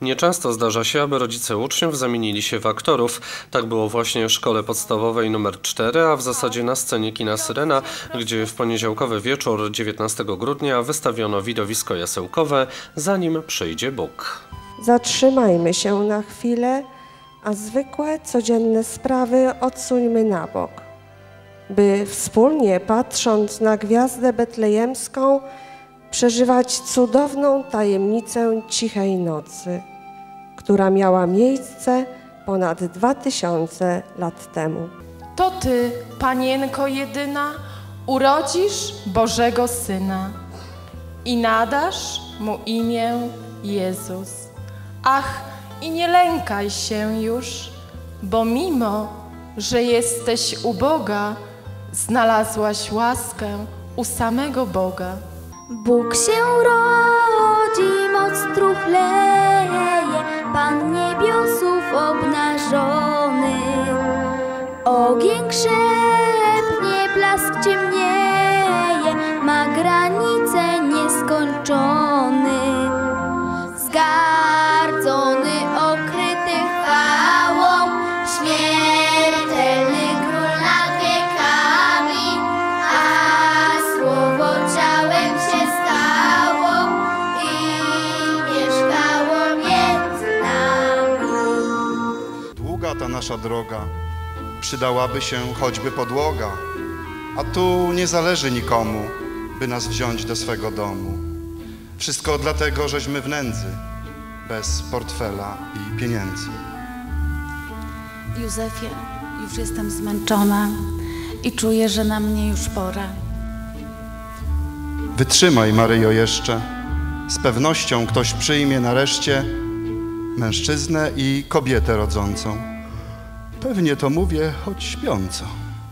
Nieczęsto zdarza się, aby rodzice uczniów zamienili się w aktorów. Tak było właśnie w szkole podstawowej nr 4, a w zasadzie na scenie kina Syrena, gdzie w poniedziałkowy wieczór 19 grudnia wystawiono widowisko jasełkowe Zanim przyjdzie Bóg. Zatrzymajmy się na chwilę, a zwykłe, codzienne sprawy odsuńmy na bok, by wspólnie patrząc na gwiazdę betlejemską, przeżywać cudowną tajemnicę cichej nocy, która miała miejsce ponad dwa tysiące lat temu. To Ty, Panienko jedyna, urodzisz Bożego Syna i nadasz Mu imię Jezus. Ach, i nie lękaj się już, bo mimo, że jesteś uboga, znalazłaś łaskę u samego Boga. Bóg się rodzi, moc truchleje, krzepnie, blask ciemnieje, ma granice nieskończony. Zgardzony, okryty chwałą, śmiertelny król nad wiekami, a słowo ciałem się stało i mieszkało między nami. Długa ta nasza droga, przydałaby się choćby podłoga, a tu nie zależy nikomu, by nas wziąć do swego domu. Wszystko dlatego, żeśmy w nędzy, bez portfela i pieniędzy. Józefie, już jestem zmęczona i czuję, że na mnie już pora. Wytrzymaj, Maryjo, jeszcze. Z pewnością ktoś przyjmie nareszcie mężczyznę i kobietę rodzącą. Pewnie to mówię, choć śpiąco.